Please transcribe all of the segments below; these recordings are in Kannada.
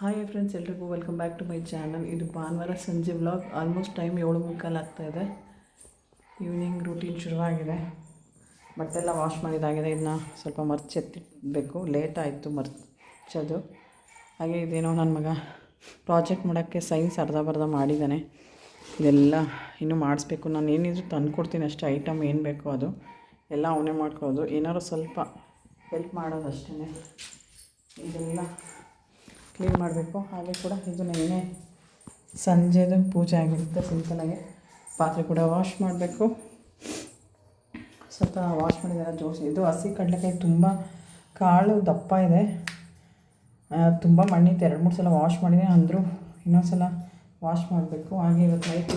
ಹಾಯ್ ಫ್ರೆಂಡ್ಸ್ ಎಲ್ರಿಗೂ welcome back to my channel ಇದು ಭಾನುವಾರ ಸಂಜೆ ವ್ಲಾಗ್ ಆಲ್ಮೋಸ್ಟ್ ಟೈಮ್ ಏಳು ಮುಕ್ಕಾಲು ಆಗ್ತಾಯಿದೆ ಈವ್ನಿಂಗ್ ರೂಟೀನ್ ಶುರುವಾಗಿದೆ ಬಟ್ಟೆಲ್ಲ ವಾಶ್ ಮಾಡಿದಾಗಿದೆ. ಇದನ್ನ ಸ್ವಲ್ಪ ಮರ್ಚೆತ್ತಿಡಬೇಕು. ಲೇಟ್ ಆಯಿತು ಮರ್ಚೋದು. ಹಾಗೆ ಇದೇನೋ ನನ್ನ ಮಗ ಪ್ರಾಜೆಕ್ಟ್ ಮಾಡೋಕ್ಕೆ ಸೈನ್ಸ್ ಅರ್ಧ ಬರ್ಧ ಮಾಡಿದ್ದಾನೆ ಇದೆಲ್ಲ ಇನ್ನೂ ಮಾಡಿಸ್ಬೇಕು. ನಾನು ಏನಿದ್ರು ತಂದು ಕೊಡ್ತೀನಿ ಅಷ್ಟೇ. ಐಟಮ್ ಏನು ಬೇಕೋ ಅದು. ಎಲ್ಲ ಅವನೇ ಮಾಡ್ಕೊಳ್ಳೋದು. ಏನಾದ್ರು ಸ್ವಲ್ಪ ಹೆಲ್ಪ್ ಮಾಡೋದು ಅಷ್ಟೇ ಇದೆಲ್ಲ ಕ್ಲೀನ್ ಮಾಡಬೇಕು. ಹಾಗೆ ಕೂಡ ಇದು ನೆನೆ ಸಂಜೆದು ಪೂಜೆ ಆಗಿರುತ್ತೆ ಸಿಂಪಲಾಗಿ ಪಾತ್ರೆ ಕೂಡ ವಾಶ್ ಮಾಡಬೇಕು. ಸ್ವಲ್ಪ ವಾಶ್ ಮಾಡಿದಾರೆ ಜೋಸಿ ಇದು ಹಸಿ ಕಡಲೆಕಾಯಿ ತುಂಬ ಕಾಳು ದಪ್ಪ ಇದೆ. ತುಂಬ ಮಣ್ಣಿತ್ತು. ಎರಡು, ಮೂರು ಸಲ ವಾಶ್ ಮಾಡಿದೆ ಅಂದರೂ ಇನ್ನೊಂದು ಸಲ ವಾಶ್ ಮಾಡಬೇಕು. ಹಾಗೆ ಇವತ್ತು ನೈಟ್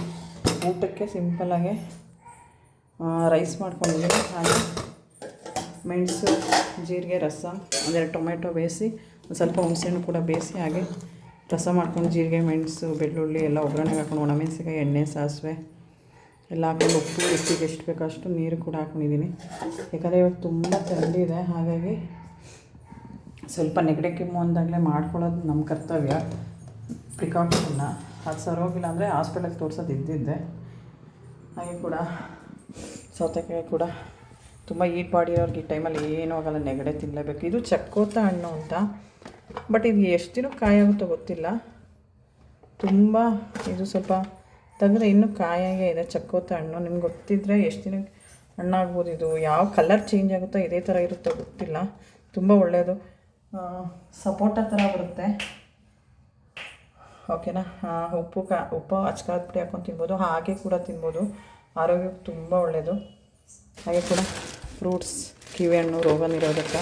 ಊಟಕ್ಕೆ ಸಿಂಪಲ್ಲಾಗೆ ರೈಸ್ ಮಾಡ್ಕೊಂಡಿದ್ದೀನಿ. ಹಾಗೆ ಮೆಣಸು ಜೀರಿಗೆ, ರಸ, ಒಂದೆರಡು ಟೊಮೆಟೊ ಬೇಯಿಸಿ, ಒಂದು ಸ್ವಲ್ಪ ಹುಣಸೆಹಣ್ಣು ಕೂಡ ಬೇಯಿಸಿ, ಹಾಗೆ ರಸ ಮಾಡ್ಕೊಂಡು ಜೀರಿಗೆ ಮೆಣಸು ಬೆಳ್ಳುಳ್ಳಿ ಎಲ್ಲ ಒಗ್ಗರಣೆಗೆ ಹಾಕೊಂಡು ಒಣಮೆಣಸಿಕಾಯಿ ಎಣ್ಣೆ, ಸಾಸಿವೆ ಎಲ್ಲ ಹಾಕೊಂಡು ಉಪ್ಪು, ಉಪ್ಪಿಗೆ ಎಷ್ಟು ಬೇಕೋ ಅಷ್ಟು ನೀರು ಕೂಡ ಹಾಕೊಂಡಿದ್ದೀನಿ. ಯಾಕಂದರೆ ಇವಾಗ ತುಂಬ ಇದೆ, ಹಾಗಾಗಿ ಸ್ವಲ್ಪ ನೆಗಡಿ ಕೆಮ್ಮು ಅಂದಾಗಲೇ ಮಾಡ್ಕೊಳ್ಳೋದು ನಮ್ಮ ಕರ್ತವ್ಯ. ಪ್ರಿಕಾಷನ್ನ ಅದು ಸರೋಗಿಲ್ಲ ಅಂದರೆ ಹಾಸ್ಪಿಟಲ್ಗೆ ತೋರಿಸೋದು ಇದ್ದಿದ್ದೆ. ಹಾಗೆ ಕೂಡ ಸೌತೆಕಾಯಿ ಕೂಡ ತುಂಬ ಈಟ್ ಬಾಡಿ ಈ ಟೈಮಲ್ಲಿ ಏನೂ ಆಗಲ್ಲ, ನೆಗಡೆ ತಿನ್ನಲೇಬೇಕು ಇದು ಚಕ್ಕೋತ ಹಣ್ಣು ಅಂತ. ಬಟ್ ಇದು ಎಷ್ಟು ದಿನ ಕಾಯಾಗುತ್ತೋ ಗೊತ್ತಿಲ್ಲ. ತುಂಬ ಇದು ಸ್ವಲ್ಪ ತಂದರೆ ಇನ್ನೂ ಕಾಯಾಗೆ ಇದೆ ಚಕ್ಕೋತ ಹಣ್ಣು. ನಿಮ್ಗೆ ಗೊತ್ತಿದ್ದರೆ ಎಷ್ಟು ದಿನ ಹಣ್ಣಾಗ್ಬೋದು ಇದು? ಯಾವ ಕಲರ್ ಚೇಂಜ್ ಆಗುತ್ತೋ ಇದೇ ಥರ ಇರುತ್ತೋ ಗೊತ್ತಿಲ್ಲ. ತುಂಬ ಒಳ್ಳೆಯದು. ಸಪೋಟ ಥರ ಬರುತ್ತೆ. ಓಕೆನಾ? ಉಪ್ಪು ಕಾ, ಉಪ್ಪು ಅಚ್ಕಾರದ ಪುಡಿ ಹಾಕೊಂಡು ತಿನ್ಬೋದು. ಹಾಗೆ ಕೂಡ ತಿನ್ಬೋದು. ಆರೋಗ್ಯಕ್ಕೆ ತುಂಬ ಒಳ್ಳೆಯದು. ಹಾಗೆ ಕೂಡ ಫ್ರೂಟ್ಸ್ ಕಿವಿ ಹಣ್ಣು ರೋಗ ನಿರೋಧಕ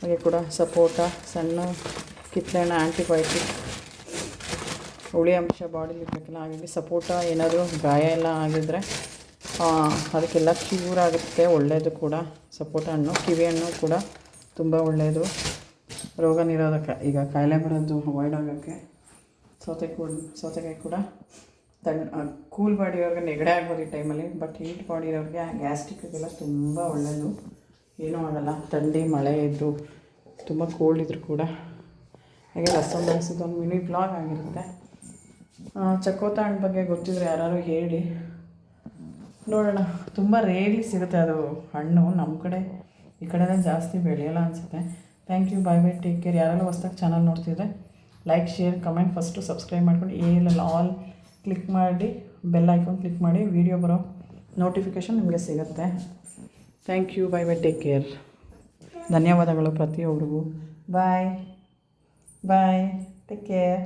ಹಾಗೆ ಕೂಡ ಸಪೋಟ, ಸಣ್ಣ ಕಿತ್ತಳೆಹಣ್ಣು ಆ್ಯಂಟಿಬಯೋಟಿಕ್ ಹುಳಿ ಅಂಶ ಬಾಡಿಲಿ ಇರಬೇಕಲ್ಲ, ಹಾಗಾಗಿ ಸಪೋಟ ಏನಾದರೂ ಗಾಯ ಎಲ್ಲ ಆಗಿದ್ದರೆ ಅದಕ್ಕೆಲ್ಲ ಕ್ಯೂರ್ ಆಗುತ್ತೆ ಒಳ್ಳೆಯದು ಕೂಡ. ಸಪೋಟ ಹಣ್ಣು, ಕಿವಿ ಹಣ್ಣು ಕೂಡ ತುಂಬ ಒಳ್ಳೆಯದು ರೋಗ ನಿರೋಧಕ ಈಗ ಕಾಯಿಲೆ ಬರೋದು ಅವಾಯ್ಡ್ ಆಗೋಕ್ಕೆ ಸೌತೆ ಕೂಡ, ಸೌತೆಕಾಯಿ ಕೂಡ ತಣ್ಣ ಕೂಲ್ ಬಾಡಿ ಅವ್ರಿಗೆ ನೆಗಡೆ ಆಗ್ಬೋದು ಈ ಟೈಮಲ್ಲಿ ಬಟ್ ಹೀಟ್ ಬಾಡಿರೋರಿಗೆ ಗ್ಯಾಸ್ಟ್ರಿಕ್ಗೆಲ್ಲ ತುಂಬ ಒಳ್ಳೆಯದು ಏನೂ ಆಗಲ್ಲ. ಥಂಡಿ, ಮಳೆ ಇದ್ದರೂ ತುಂಬ ಕೋಲ್ಡ್ ಇದ್ರು ಕೂಡ. ಹಾಗೆ ರಸಮ್ ಒಂದು ಮಿನಿ ಬ್ಲಾಗ್ ಆಗಿರುತ್ತೆ. ಚಕೋತ ಹಣ್ಣು ಬಗ್ಗೆ ಗೊತ್ತಿದ್ರೆ ಯಾರು ಹೇಳಿ. ನೋಡೋಣ. ತುಂಬ ರೇರ್ಲಿ ಸಿಗುತ್ತೆ ಅದು ಹಣ್ಣು. ನಮ್ಮ ಕಡೆ, ಈ ಕಡೆನೇ ಜಾಸ್ತಿ ಬೆಳೆಯಲ್ಲ ಅನಿಸುತ್ತೆ. Thank you bye bye take care ಯಾರೆಲ್ಲ ಹೊಸ್ದಾಗಿ ಚಾನಲ್ ನೋಡ್ತಿದ್ರೆ like share comment first subscribe ಮಾಡ್ಕೊಂಡು ಏನೆಲ್ಲ ಆಲ್ ಕ್ಲಿಕ್ ಮಾಡಿ ಬೆಲ್ ಐಕಾನ್ ಕ್ಲಿಕ್ ಮಾಡಿ ವಿಡಿಯೋ ಬರೋ ನೋಟಿಫಿಕೇಶನ್ ನಿಮಗೆ ಸಿಗುತ್ತೆ. Thank you bye bye take care ಧನ್ಯವಾದಗಳು ಪ್ರತಿಯೊಬ್ಬರಿಗೂ. ಬಾಯ್ ಬಾಯ್ ಟೇಕ್ ಕೇರ್